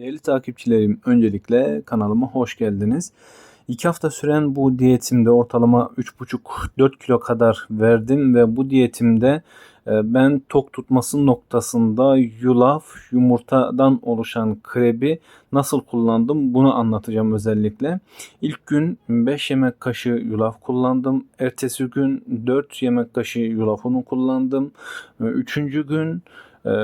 Değerli takipçilerim, öncelikle kanalıma hoş geldiniz. 2 hafta süren bu diyetimde ortalama 3,5-4 kilo kadar verdim ve bu diyetimde e, ben tok tutması noktasında yulaf, yumurtadan oluşan krebi nasıl kullandım bunu anlatacağım özellikle. İlk gün 5 yemek kaşığı yulaf kullandım. Ertesi gün 4 yemek kaşığı yulaf unu kullandım. E, Üçüncü gün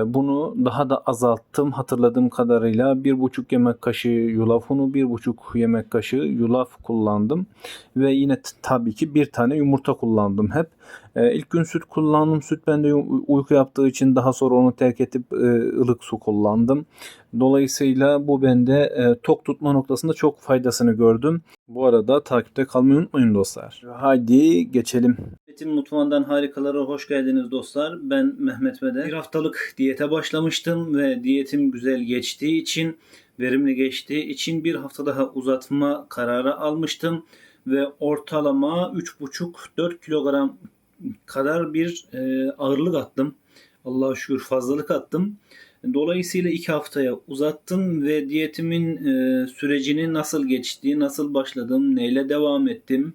Bunu daha da azalttım. Hatırladığım kadarıyla 1,5 yemek kaşığı yulaf unu, 1,5 yemek kaşığı yulaf kullandım. Ve yine tabii ki bir tane yumurta kullandım hep. Ee, İlk gün süt kullandım. Süt bende uyku yaptığı için daha sonra onu terk edip e, ılık su kullandım. Dolayısıyla bu bende e, tok tutma noktasında çok faydasını gördüm. Bu arada takipte kalmayı unutmayın dostlar. Haydi geçelim. Metin Mutfağı'ndan harikalara hoş geldiniz dostlar. Ben Mehmet Mede. Bir haftalık diyete başlamıştım ve diyetim güzel geçtiği için, verimli geçtiği için bir hafta daha uzatma kararı almıştım. Ve ortalama 3,5-4 kilogram kadar bir e, ağırlık attım. Allah'a şükür fazlalık attım. Dolayısıyla iki haftaya uzattım ve diyetimin e, sürecini nasıl geçtiği, nasıl başladım, neyle devam ettim,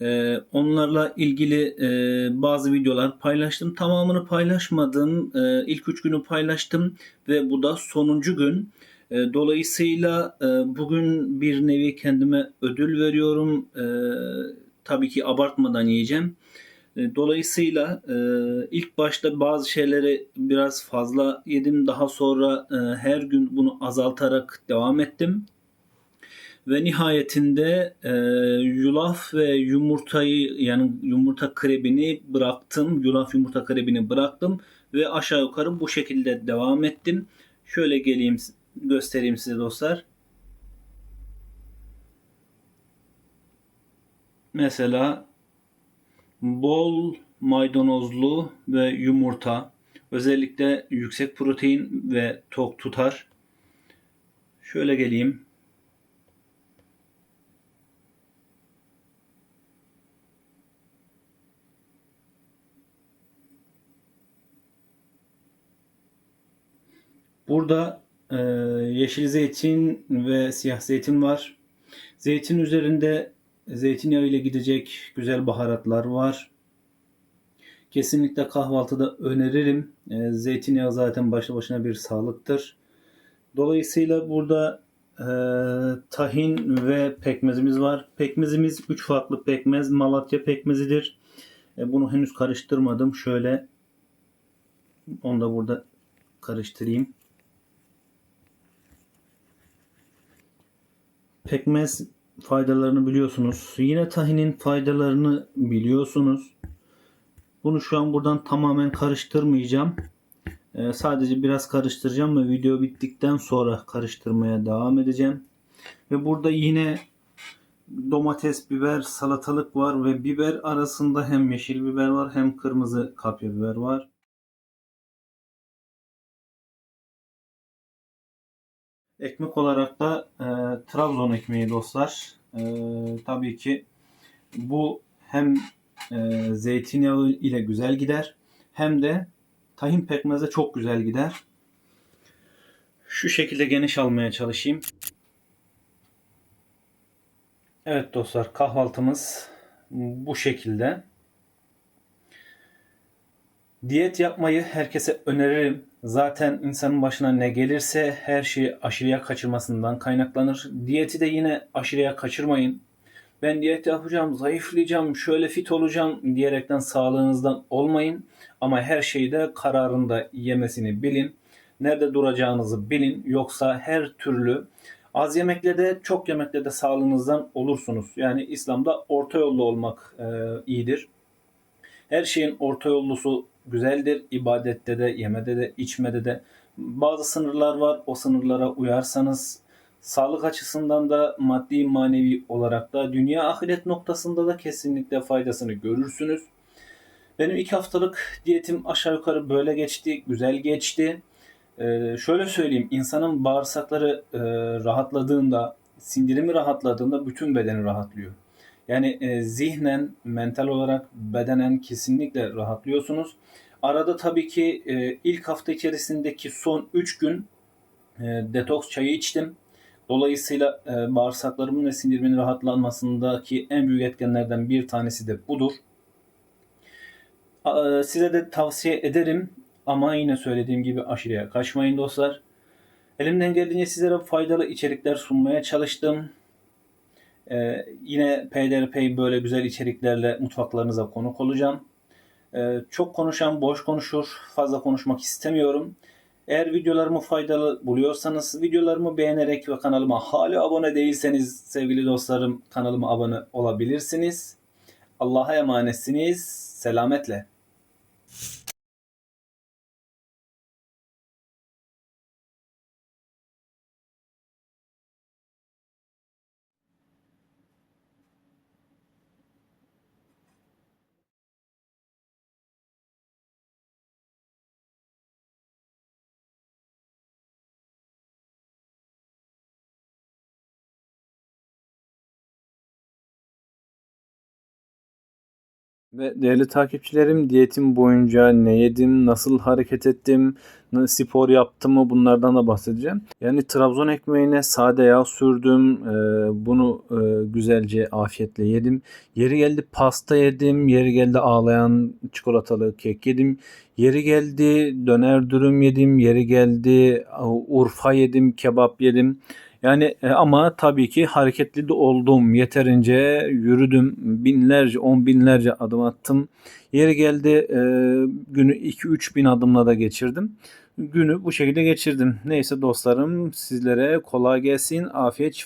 ee, onlarla ilgili e, bazı videolar paylaştım. Tamamını paylaşmadım. Ee, ilk üç günü paylaştım ve bu da sonuncu gün. Ee, dolayısıyla e, bugün bir nevi kendime ödül veriyorum. Tabii ki abartmadan yiyeceğim. Dolayısıyla e, ilk başta bazı şeyleri biraz fazla yedim. Daha sonra e, her gün bunu azaltarak devam ettim. Ve nihayetinde e, yulaf ve yumurtayı yani yumurta krebini bıraktım. Yulaf yumurta krebini bıraktım ve aşağı yukarı bu şekilde devam ettim. Şöyle geleyim göstereyim size dostlar. Mesela bol maydanozlu ve yumurta özellikle yüksek protein ve tok tutar. Şöyle geleyim. Burada e, yeşil zeytin ve siyah zeytin var. Zeytin üzerinde zeytinyağı ile gidecek güzel baharatlar var. Kesinlikle kahvaltıda öneririm. E, zeytinyağı zaten başlı başına bir sağlıktır. Dolayısıyla burada e, tahin ve pekmezimiz var. Pekmezimiz 3 farklı pekmez. Malatya pekmezidir. E, bunu henüz karıştırmadım. Şöyle onu da burada karıştırayım. Pekmez faydalarını biliyorsunuz. Yine tahinin faydalarını biliyorsunuz. Bunu şu an buradan tamamen karıştırmayacağım. Ee, sadece biraz karıştıracağım ve video bittikten sonra karıştırmaya devam edeceğim. Ve burada yine domates, biber, salatalık var ve biber arasında hem yeşil biber var hem kırmızı kapya biber var. Ekmek olarak da e, Trabzon ekmeği dostlar. E, tabii ki bu hem e, zeytinyağı ile güzel gider hem de tahin pekmezle çok güzel gider. Şu şekilde geniş almaya çalışayım. Evet dostlar kahvaltımız bu şekilde. Diyet yapmayı herkese öneririm. Zaten insanın başına ne gelirse her şeyi aşırıya kaçırmasından kaynaklanır. Diyeti de yine aşırıya kaçırmayın. Ben diyet yapacağım, zayıflayacağım, şöyle fit olacağım diyerekten sağlığınızdan olmayın. Ama her şeyi de kararında yemesini bilin. Nerede duracağınızı bilin. Yoksa her türlü az yemekle de çok yemekle de sağlığınızdan olursunuz. Yani İslam'da orta yolda olmak e, iyidir. Her şeyin orta yollusu güzeldir. İbadette de, yemede de, içmede de. Bazı sınırlar var. O sınırlara uyarsanız sağlık açısından da maddi manevi olarak da dünya ahiret noktasında da kesinlikle faydasını görürsünüz. Benim iki haftalık diyetim aşağı yukarı böyle geçti. Güzel geçti. Ee, şöyle söyleyeyim. insanın bağırsakları e, rahatladığında, sindirimi rahatladığında bütün bedeni rahatlıyor. Yani e, zihnen, mental olarak, bedenen kesinlikle rahatlıyorsunuz. Arada tabii ki e, ilk hafta içerisindeki son 3 gün e, detoks çayı içtim. Dolayısıyla e, bağırsaklarımın ve sindirimin rahatlanmasındaki en büyük etkenlerden bir tanesi de budur. E, Size de tavsiye ederim ama yine söylediğim gibi aşırıya kaçmayın dostlar. Elimden geldiğince sizlere faydalı içerikler sunmaya çalıştım. Ee, yine PDRP'yi böyle güzel içeriklerle mutfaklarınıza konuk olacağım. Ee, çok konuşan boş konuşur. Fazla konuşmak istemiyorum. Eğer videolarımı faydalı buluyorsanız videolarımı beğenerek ve kanalıma hala abone değilseniz sevgili dostlarım kanalıma abone olabilirsiniz. Allah'a emanetsiniz. Selametle. Ve değerli takipçilerim diyetim boyunca ne yedim, nasıl hareket ettim, spor yaptım mı bunlardan da bahsedeceğim. Yani Trabzon ekmeğine sade yağ sürdüm. e, bunu e, güzelce afiyetle yedim. Yeri geldi pasta yedim. Yeri geldi ağlayan çikolatalı kek yedim. Yeri geldi döner dürüm yedim. Yeri geldi Urfa yedim, kebap yedim. Yani e, ama tabii ki hareketli de oldum. Yeterince yürüdüm. Binlerce, on binlerce adım attım. Yeri geldi e, günü 2-3 bin adımla da geçirdim. Günü bu şekilde geçirdim. Neyse dostlarım sizlere kolay gelsin. Afiyet şifa.